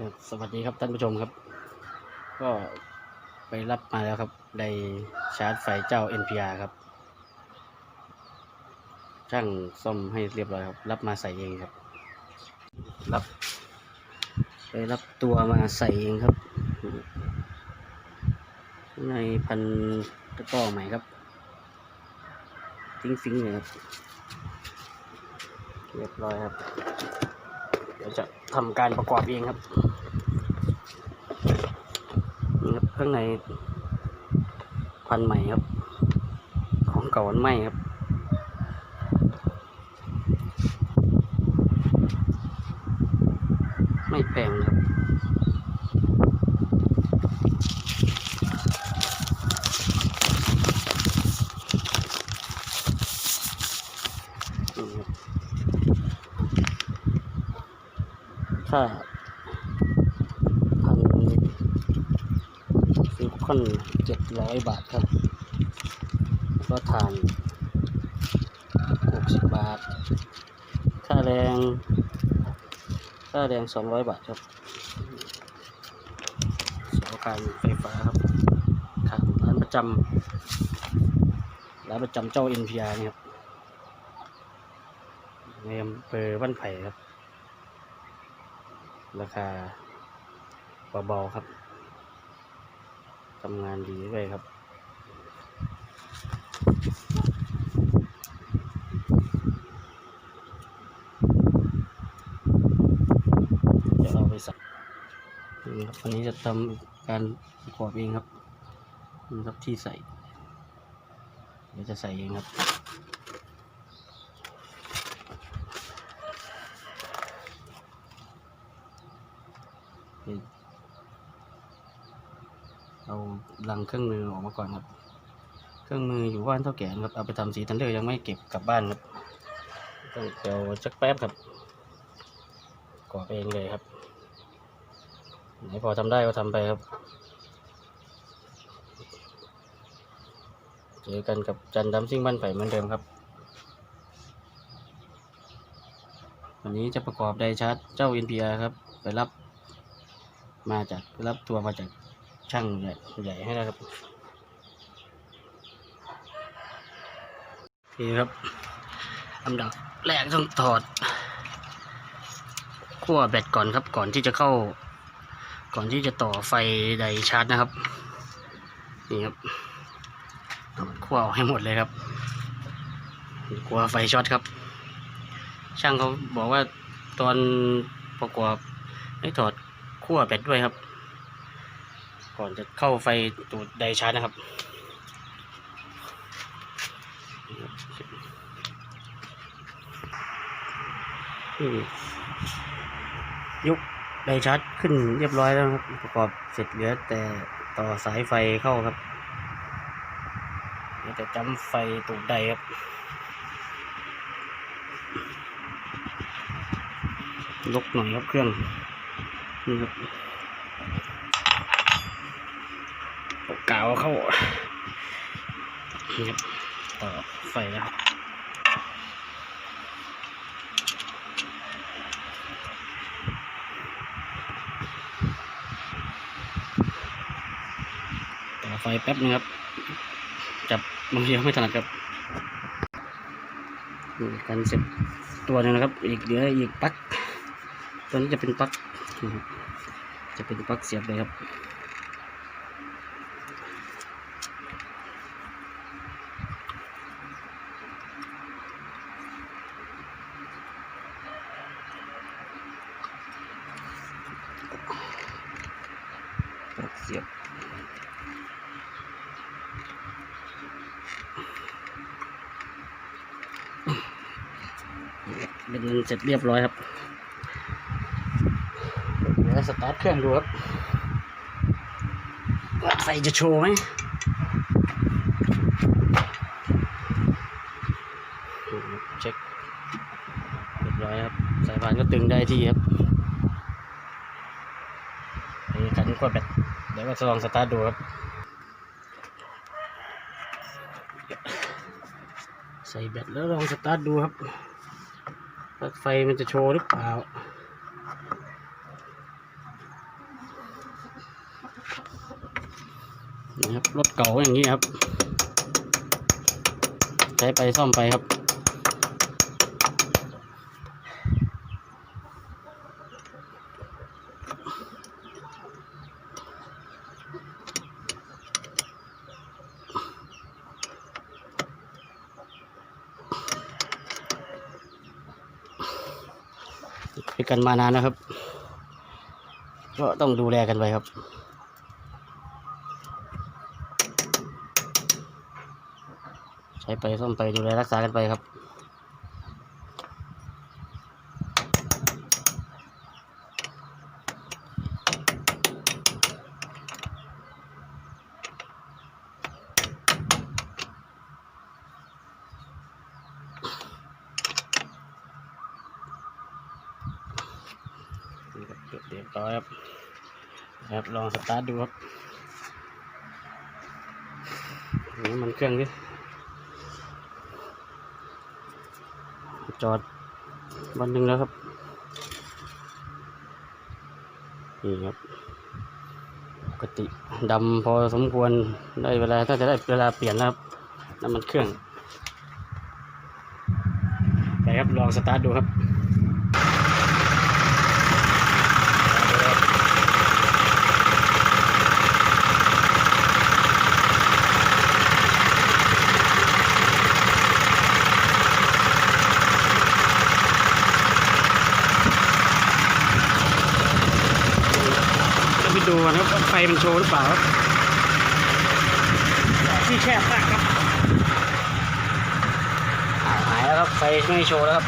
ครับสวัสดีครับท่านผู้ชมครับ ก็ไปรับมาแล้วครับได้ชาร์จไฟเจ้า NPR ครับ ช่างซ่อมให้เรียบร้อยครับ รับมาใส่เองครับ รับ ไปรับตัวมาใส่เองครับข้างในพันตะกร้อใหม่ครับฟิงฟิงเลยครับ เรียบร้อยครับ เดี๋ยวจะ ทำการประกอบเองครับนี่ครับข้างในพันใหม่ครับ ของเก่ามันไหมครับไม่แพงครับ ค่าพันซิลคอนเจ็ดร้อยบาทครับ ก็ทานหกสิบบาท ค่าแรง ค่าแรงสองร้อยบาทครับเสาการไฟฟ้าครับครับร้านประจำร้านประจำเจ้า NPR เนี่ยครับในอำเภอบ้านไผ่ครับ ราคาเบาๆครับทำงานดีด้วยครับจะเอาไปใส่นี่ครับวันนี้จะทำการประกอบเองครับนี่ครับที่ใส่เดี๋ยวจะใส่เองครับ เอาลังเครื่องมือออกมาก่อนครับ เครื่องมืออยู่บ้านเท่าแก่ครับ เอาไปทำสีทันเดอร์ยังไม่เก็บกลับบ้านครับต้องเดี๋ยวจักแป๊บครับก่อเองเลยครับ ไหนพอทำได้ก็ทำไปครับ เจอกันกับจันดำซิ่งบ้านไผ่เหมือนเดิมครับวันนี้จะประกอบไดชาร์จเจ้า NPR ครับ ไปรับ มาจากรับตัวมาจากช่างใหญ่ใหญ่ให้นะครับนี่ครับอันดับแรกต้องถอดขั้วแบตก่อนครับ ก่อนที่จะเข้า ก่อนที่จะต่อไฟไดชาร์จนะครับนี่ครับถอดขั้วออกให้หมดเลยครับกลัวไฟช็อตครับ ช่างเขาบอกว่าตอนประกอบให้ถอด ขั้วแบตด้วยครับ ก่อนจะเข้าไฟตูดไดชาร์จนะครับนี่ยกไดชาร์จขึ้นเรียบร้อยแล้วครับประกอบเสร็จเหลือแต่ต่อสายไฟเข้าครับจะจำไฟตูดไดครับยกหน่อยครับเครื่อง นี่ครับเอากาวเข้านี่ครับต่อไฟแล้วครับต่อไฟแป๊บนึงครับ จับบางทีไม่ถนัดครับกันเสร็จตัวหนึงนะครับ อีกเหลืออีกปั๊กตัวนี้จะเป็นปั๊ก ครับจะเป็นปลั๊กเสียบเลยครับปลั๊กเสียบเป็นเสร็จเรียบร้อยครับ ดี๋ยวสตาร์ทเครื่องดูครับว่าไฟจะโชว์ไหมเช็คเรียบร้อยครับ สายพานก็ตึงได้ที่ครับนี่ขันขั้วแบตเดี๋ยวก็ลองสตาร์ทดูครับใส่แบตแล้วลองสตาร์ทดูครับ ไฟมันจะโชว์หรือเปล่า นะครับรถเก่าอย่างนี้ครับ ใช้ไปซ่อมไปครับ ไปกันมานานนะครับ ก็ต้องดูแลกันไปครับ ใช้ไปซ่อมไปดูแลรักษากันไปครับนี่รับ เรียบร้อยครับครับลองสตาร์ทดูครับนี่มันเครื่องดิ จอดวันหนึ่งแล้วครับ นี่ครับ ปกติดำพอสมควรได้เวลาถ้าจะได้เวลาเปลี่ยนแล้วครับน้ำมันเครื่องไปครับลองสตาร์ทดูครับ ไปดูนะครับไฟมันโชว์หรือเปล่าครับที่แคบมากครับหายแล้วครับไฟไม่โชว์แล้วครับ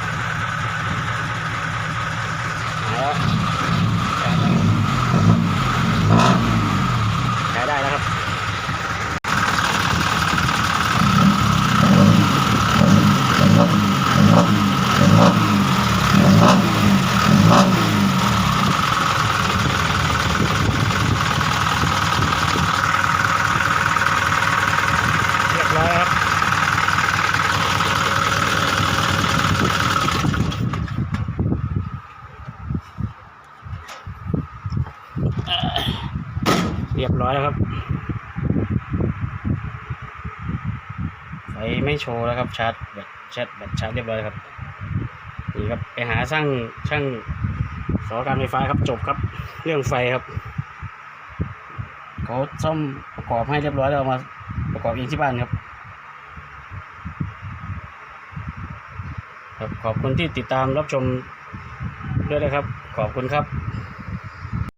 หายแล้วใช้ได้แล้วครับ เรียบร้อยแล้วครับ เรียบร้อยแล้วครับไฟไม่โชว์แล้วครับชาร์จแบตชาร์จแบตชาร์จเรียบร้อยครับนี่ครับไปหาช่างช่างสอการไฟฟ้าครับจบครับ เรื่องไฟครับเขาซ่อมประกอบให้เรียบร้อยแล้วเอามาประกอบเองที่บ้านครับครับขอบคุณที่ติดตามรับชมด้วยนะครับ ขอบคุณครับ